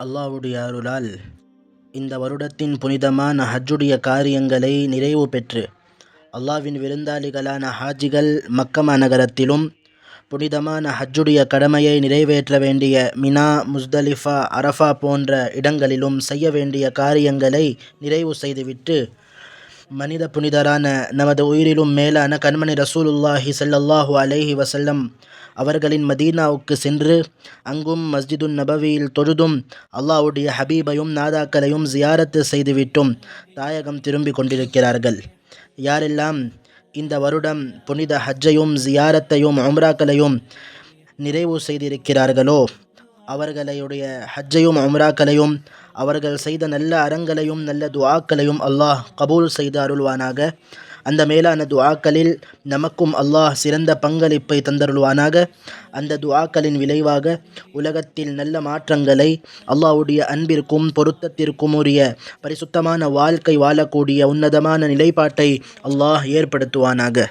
அல்லாவுடைய அருளால் இந்த வருடத்தின் புனிதமான ஹஜ்ஜுடைய காரியங்களை நிறைவு பெற்று அல்லாஹ்வின் விருந்தாளிகளான ஹாஜிகள் மக்கமா நகரத்திலும் புனிதமான ஹஜ்ஜுடைய கடமையை நிறைவேற்ற வேண்டிய மினா முஸ்தலிஃபா அரஃபா போன்ற இடங்களிலும் செய்ய வேண்டிய காரியங்களை நிறைவு செய்துவிட்டு மனித புனிதரான நமது உயிரிலும் மேலான கண்மணி ரசூலுல்லாஹி ஸல்லல்லாஹு அலைஹி வசல்லம் அவர்களின் மதீனாவுக்கு சென்று அங்கும் மஸ்ஜிதுன் நபவியில் தொழுதும் அல்லாவுடைய ஹபீபையும் நாதாக்களையும் ஜியாரத்து செய்துவிட்டும் தாயகம் திரும்பிக் கொண்டிருக்கிறார்கள். யாரெல்லாம் இந்த வருடம் புனித ஹஜ்ஜையும் ஜியாரத்தையும் உம்ராக்களையும் நிறைவு செய்திருக்கிறார்களோ அவர்களுடைய ஹஜ்ஜையும் அம்ராக்களையும் அவர்கள் செய்த நல்ல அறங்களையும் நல்ல துவாக்களையும் அல்லாஹ் கபூல் செய்து அருள்வானாக. அந்த மேலான துவாக்களில் நமக்கும் அல்லாஹ் சிறந்த பங்களிப்பை தந்தருள்வானாக. அந்த துவாக்களின் விளைவாக உலகத்தில் நல்ல மாற்றங்களை அல்லாஹ்வுடைய அன்பிற்கும் பொருத்தத்திற்கும் உரிய பரிசுத்தமான வாழ்க்கை வாழக்கூடிய உன்னதமான நிலைப்பாட்டை அல்லாஹ் ஏற்படுத்துவானாக.